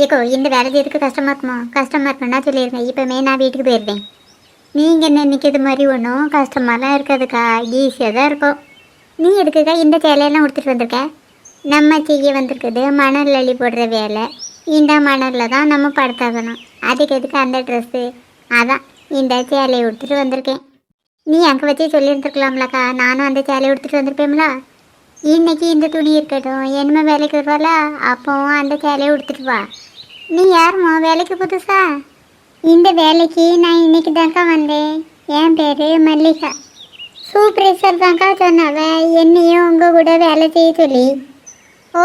ஏக்கோ இந்த வேலை செய்யறதுக்கு கஷ்டமாக இருக்குமா? கஷ்டமாக இருக்கணும்னா சொல்லிடுங்க இப்போமே நான் வீட்டுக்கு போயிருந்தேன் நீங்கள் என்ன நிற்கிறது மாதிரி ஒன்றும் கஷ்டமாலாம் இருக்காதுக்கா. ஈஸியாக தான் இருக்கும். நீ எதுக்குக்கா இந்த சேலையெல்லாம் கொடுத்துட்டு வந்திருக்க? நம்ம செய்ய வந்திருக்குது மணல் அள்ளி போடுற வேலை. இந்த மணலில் தான் நம்ம படுத்தாகணும். அதுக்கு எதுக்கு அந்த ட்ரெஸ்ஸு அதான் இந்த சேலையை உடுத்துட்டு வந்திருக்கேன். நீ அங்கே வச்சே சொல்லியிருந்துருக்கலாம்லக்கா. நானும் அந்த சேலையை உடுத்துட்டு வந்திருப்பேன்ல இன்னைக்கு இந்த துணி இருக்கட்டும் என்னமே வேலைக்கு வருவாள அப்போ அந்த சேலையை உடுத்துட்டு வா. நீ யாருமா வேலைக்கு புதுசா? இந்த வேலைக்கு நான் இன்னைக்கு தான்க்கா வந்தேன். என் பேர் மல்லிகா. சூப்பரேசர் தான்க்கா சொன்னவ என்னையும் உங்கள் கூட வேலை செய்ய சொல்லி. ஓ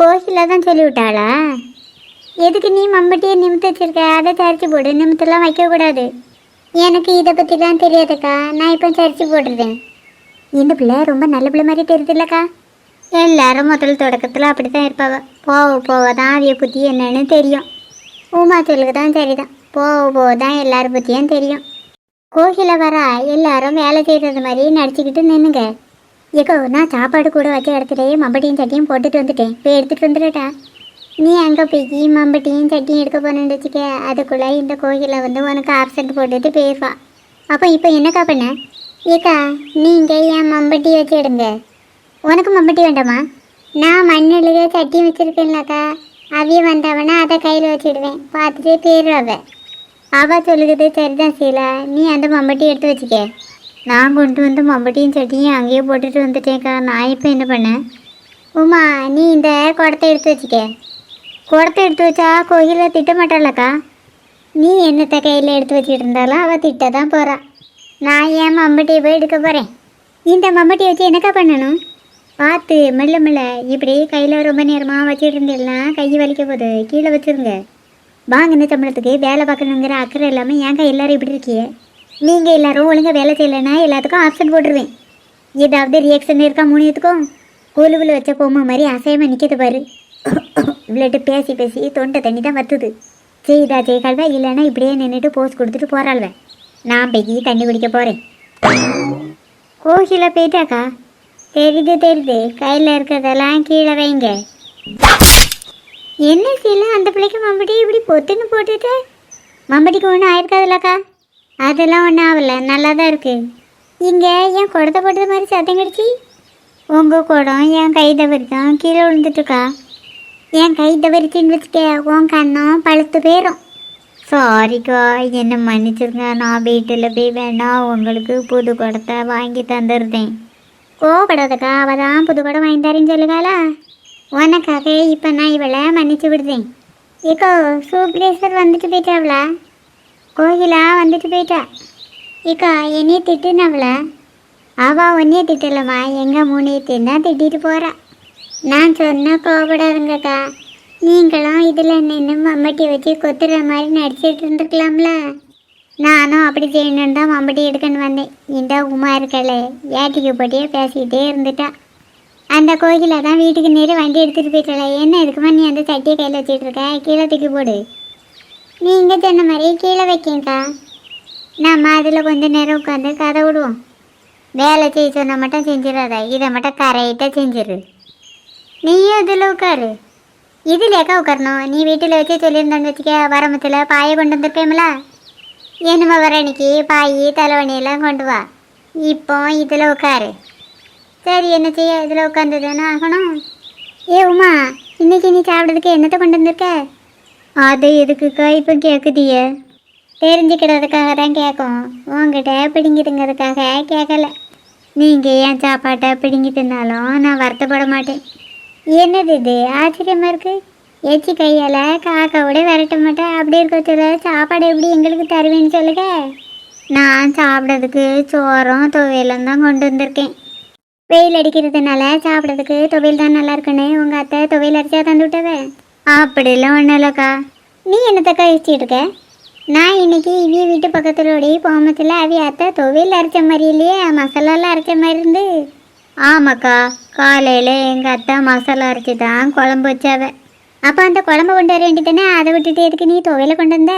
கோகில தான் சொல்லி விட்டாளா? எதுக்கு நீ மம்பட்டியை நிமித்து வச்சிருக்க? அதை சரிச்சு போடு நிமித்தெல்லாம் வைக்கக்கூடாது. எனக்கு இதை பற்றிலாம் தெரியாதுக்கா. நான் இப்போ சரிச்சு போடுறேன் இந்த பிள்ளை ரொம்ப நல்ல பிள்ளை மாதிரி தெரியுதுல்லக்கா. எல்லாரும் முதல் தொடக்கத்தில் அப்படி தான் இருப்பாவ. போக போக தான் அவைய புத்தி என்னன்னு தெரியும். உமா சொல்லுக்கு தான் சரிதான் போக போக தான் எல்லாரும் பற்றியும் தெரியும். கோகில வர எல்லாரும் வேலை செய்கிறது மாதிரி நடிச்சுக்கிட்டு நின்னுங்க. ஏக்கோ நான் சாப்பாடு கூட வச்ச இடத்துலயே மம்பட்டியும் சட்டியும் போட்டுட்டு வந்துட்டேன். போய் எடுத்துகிட்டு வந்துடட்டா நீ அங்கே போய் மம்பட்டியும் சட்டியும் எடுக்க போனேன்னு வச்சுக்க அதுக்குள்ளே இந்த கோகில வந்து உனக்கு ஆப்சண்ட் போட்டுட்டு போயிடுவா அப்போ இப்போ என்னக்கா பண்ண? ஏக்கா நீங்கள் என் மம்பட்டி வச்சுடுங்க உனக்கு மம்பட்டி வேண்டாமா? நான் மண்ணிலேயே சட்டி வச்சுருக்கேன்லக்கா. அவிய வந்தவனா அதை கையில் வச்சிடுவேன். பார்த்துட்டு போயிடுவாவ அவள் சொல்லுகிறது சரிதான் சீலா. நீ அந்த மம்பட்டி எடுத்து வச்சுக்க. நான் கொண்டு வந்து மம்பட்டியும் சட்டியும் அங்கேயே போட்டுட்டு வந்துட்டேன்க்கா. நான் இப்போ என்ன பண்ணேன் உமா நீ இந்த குடத்தை எடுத்து வச்சுக்க. குடத்தை எடுத்து வச்சா கோயிலை திட்ட மாட்டாளக்கா நீ என்னத்தை கையில் எடுத்து வச்சுட்டு இருந்தாலும் அவள் திட்ட தான் போகிறா நான் ஏன் மம்பட்டியை போய் எடுக்க போகிறேன் இந்த மம்பட்டியை வச்சு என்னக்கா பண்ணணும்? பார்த்து மெல்ல மெல்ல இப்படி கையில் ரொம்ப நேரமாக வச்சுட்டு இருந்தீங்கன்னா கை வலிக்க போகுது. கீழே வச்சுருங்க. வாங்கின சம்பளத்துக்கு வேலை பார்க்கணுங்கிற அக்கறை இல்லாமல் ஏங்க எல்லோரும் இப்படி இருக்கியே நீங்கள் எல்லோரும் ஒழுங்காக வேலை செய்யலைன்னா எல்லாத்துக்கும் ஆப்ஷன் போட்டுருவேன். ஏதாவது ரியாக்ஷன் இருக்கா மூணியத்துக்கும் கூலுவில் வச்ச பொம்மை மாதிரி அசையமாக நிற்கிது பாரு. இவ்வளோட்டு பேசி பேசி தொண்டை தண்ணி தான் வத்துது செய்தா செய்கால்வா இல்லைன்னா இப்படியே நின்றுட்டு போஸ் கொடுத்துட்டு போகிறாள்வேன் நான் போய் தண்ணி குடிக்க போகிறேன் கோகில போயிட்டாக்கா தெரியுது தெரியுது கையில் இருக்கிறதெல்லாம் கீழே வைங்க. என்ன சீல அந்த பிள்ளைக்கு மம்படி இப்படி பொத்துன்னு போட்டுட்டு? மம்படிக்கு ஒன்றும் ஆயிருக்காதுல்லக்கா. அதெல்லாம் ஒன்றும் ஆகல. நல்லா தான் இருக்கு. இங்கே என் குடத்தை போட்டது மாதிரி சத்தம் கிடச்சி. உங்கள் குடம் என் கை தவறிதான் கீழே விழுந்துட்டுக்கா. என் கை தவறிச்சின்னு வச்சுக்க உன் கண்ணம் பழுத்து போயிடும் சாரிக்கா என்னை மன்னிச்சிருங்க. நான் வீட்டில் போய் வேணா உங்களுக்கு புது குடத்தை வாங்கி தந்துருந்தேன். கோபடாதக்கா அவள் தான் புது குடம் வாங்கி தரேன்னு சொல்லுகாளா? உனக்காக இப்போ நான் இவளை மன்னிச்சு விடுதேன். ஏக்கோ சூப்ரேசர் வந்துட்டு போயிட்டாவளா? கோகிலா வந்துட்டு போயிட்டா? ஏக்கா என்னைய திட்டுனவள அவள்? உன்னைய திட்டலம்மா. எங்கள் மூணையத்தையும் தான் திட்டிட்டு போகிறா நான் சொன்னால் கோபடாதுங்கக்கா நீங்களும் இதில் நின்று மம்பட்டி வச்சு கொத்துற மாதிரி நடிச்சிட்டு இருந்துக்கலாம்ல நானும் அப்படி செய்யணுன்னு தான் மம்பட்டி எடுக்கன்னு வந்தேன். இந்த உமா இருக்கலே. ஏட்டிக்கு போட்டியே பேசிக்கிட்டே இருந்துட்டா. அந்த கோயிலில் தான் வீட்டுக்கு நேரே வண்டி எடுத்துகிட்டு போயிட்டல என்ன இதுக்குமா நீ அந்த சட்டியை கையில் வச்சுட்டு இருக்க? கீழே தூக்கி போடு. நீங்கள் சொன்ன மாதிரி கீழே வைக்கீங்கக்கா நம்ம அதில் கொஞ்சம் நேரம் உட்காந்து கதை விடுவோம். வேலை செய்ய சொன்ன மட்டும் செஞ்சிடாத. இதை மட்டும் கரெக்டாக செஞ்சிரு. நீயும் இதில் உட்காரு. இதுலேக்கா உட்காரணும் நீ வீட்டில் வச்சு சொல்லியிருந்தான்னு வச்சுக்க வரமத்தில் பாயை கொண்டு வந்திருப்பேம்ல? என்னம்மா வர அன்னைக்கு பாய் தலைவணி எல்லாம் கொண்டு வா. இப்போ இதில் உட்காரு சரி என்ன செய்ய? இதில் உட்காந்து தானே ஆகணும்? ஏ உமா இன்னைக்கு நீ சாப்பிட்றதுக்கு என்னத்தை கொண்டு வந்திருக்க? அது எதுக்குக்கா இப்போ கேட்குதிய தெரிஞ்சுக்கிறதுக்காக தான் கேட்கும். உங்ககிட்ட பிடிங்கிட்டுங்கிறதுக்காக கேட்கல. நீங்கள் ஏன் சாப்பாட்டை பிடிங்கிட்டுனாலும் நான் வருத்தப்பட மாட்டேன். என்னது இது? ஆச்சரியமாக இருக்கு. ஏச்சி கையால் காக்காவோட விரட்ட மாட்டேன் அப்படி இருக்கிறதுல சாப்பாடு எப்படி எங்களுக்கு தருவேன்னு சொல்லுங்க நான் சாப்பிட்றதுக்கு சோறும் துவையலும் தான் கொண்டு வந்திருக்கேன். வெயில் அடிக்கிறதுனால சாப்பிட்றதுக்கு துவையல் தான் நல்லா இருக்குன்னு உங்கள் அத்தை துவையல் அரைச்சா தந்து விட்டவ? அப்படிலாம் ஒன்றும் இல்லைக்கா. நீ என்னத்தக்கா யோசிச்சுட்டு இருக்க? நான் இன்னைக்கு இவிய வீட்டு பக்கத்தில் ஓடி போமத்தில் அவிய அத்தை துவையல் அரைச்ச மாதிரி இல்லையே? மசாலாலாம் அரைச்ச மாதிரி இருந்து. ஆமாக்கா காலையில் எங்கள் அத்தை மசாலா அரைச்சி தான் குழம்பு வச்சாவ. அப்போ அந்த குழம்பு கொண்டு வர வேண்டியதானே அதை விட்டுட்டு எதுக்கு நீ துவையலை கொண்டு வந்த?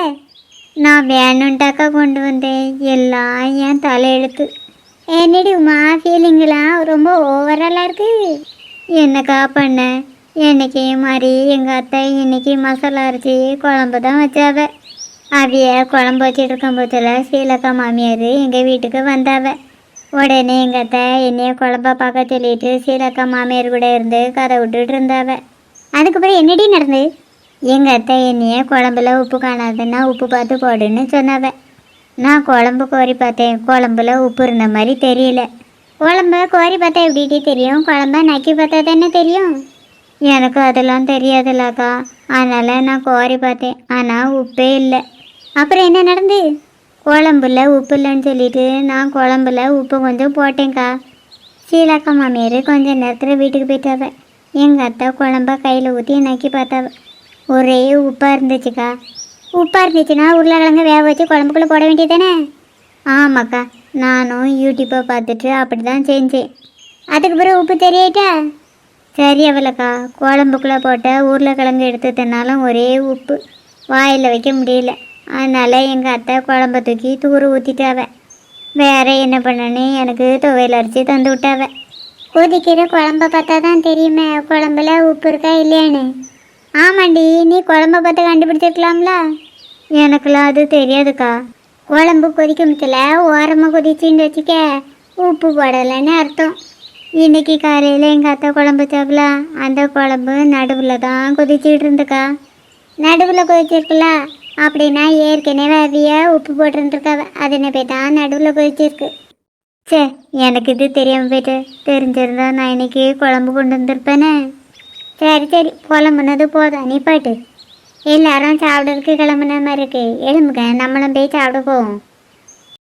நான் வேணுன்ட்டாக்கா கொண்டு வந்தேன். எல்லாம் என் தலையெழுத்து. என்னடி உமா ஃபீலிங்கெல்லாம் ரொம்ப ஓவராலாக இருக்கு. என்னக்கா பண்ண? என்னைக்கு மாதிரி எங்கள் அத்தை இன்னைக்கு மசாலா அரைச்சி குழம்பு தான் வச்சாவ. அவிய குழம்பு வச்சுட்டு இருக்கும்போதில் சீலக்கா மாமியார் எங்கள் வீட்டுக்கு வந்தாவ. உடனே எங்கள் அத்தை என்னைய குழம்ப பார்க்க சொல்லிட்டு சீலக்கா மாமியார் கூட இருந்து கதை விட்டுட்டு இருந்தாவ. அதுக்கப்புறம் என்னடி நடந்தது? எங்கள் அத்தை என்னைய குழம்புல உப்பு காணாதுன்னா உப்பு பார்த்து போடுன்னு சொன்னாவ. நான் குழம்பு கோரி பார்த்தேன். குழம்புல உப்பு இருந்த மாதிரி தெரியல. குழம்ப கோரி பார்த்தா எப்படி தெரியும்? குழம்ப நக்கி பார்த்தா தானே தெரியும்? எனக்கு அதெல்லாம் தெரியாதுல்லக்கா அதனால் நான் கோரி பார்த்தேன். ஆனால் உப்பே இல்லை. அப்புறம் என்ன நடந்து குழம்புல உப்பு இல்லைன்னு சொல்லிட்டு நான் குழம்புல உப்பு கொஞ்சம் போட்டேன்க்கா. சீலாக்கா மாமியார் கொஞ்ச நேரத்தில் வீட்டுக்கு போயிட்டாவ. எங்கள் அத்தை குழம்ப கையில் ஊற்றி நக்கி பார்த்தாவ. ஒரே உப்பாக இருந்துச்சுக்கா. உப்பாக இருந்துச்சுன்னா உருளைக்கிழங்கு வேக வச்சு குழம்புக்குள்ளே போட வேண்டியதானே ஆமாக்கா. நானும் யூடியூப்பை பார்த்துட்டு அப்படி தான் செஞ்சேன். அதுக்கு பிறகு உப்பு தெரியாயிட்டா சரி குழம்புக்குள்ளே போட்ட உருளைக்கிழங்கு எடுத்து தின்னாலும் ஒரே உப்பு. வாயில் வைக்க முடியல. அதனால் எங்கள் அத்தை குழம்ப தூக்கி தூர ஊற்றிட்டாவ வேற என்ன பண்ணனே எனக்கு துவையல் அரைச்சி தந்து விட்டாவ. கொதிக்கிற குழம்ப பார்த்தா தான் தெரியுமே குழம்புல உப்பு இருக்கா இல்லையான்னு. ஆமாண்டி நீ குழம்ப பார்த்து கண்டுபிடிச்சிருக்கலாம்ல? எனக்குலாம் அது தெரியாதுக்கா. குழம்பு கொதிக்க முச்சல ஓரமாக கொதிச்சின்னு வச்சுக்க உப்பு போடலைன்னு அர்த்தம். இன்னைக்கு காலையில் எங்கள் அத்தை குழம்பு சாப்பிடல அந்த குழம்பு நடுவில் தான் கொதிச்சிட்டு இருந்துக்கா. நடுவில் கொதிச்சிருக்குல்ல? அப்படின்னா ஏற்கனவே அவிய உப்பு போட்டுருந்துருக்காவ. அதனை போய் தான் நடுவில் கொதிச்சிருக்கு. சே எனக்கு இது தெரியாமல் போயிட்டு தெரிஞ்சிருந்தா நான் இன்னைக்கு குழம்பு கொண்டு வந்திருப்பேனே. சரி சரி குழம்புனது போதும். நீ போயிட்டு. எல்லாரும் சாப்பிட்றதுக்கு கிளம்புன மாதிரி இருக்கு. எலும்புங்க நம்மளும் போய் சாப்பிட போவோம்.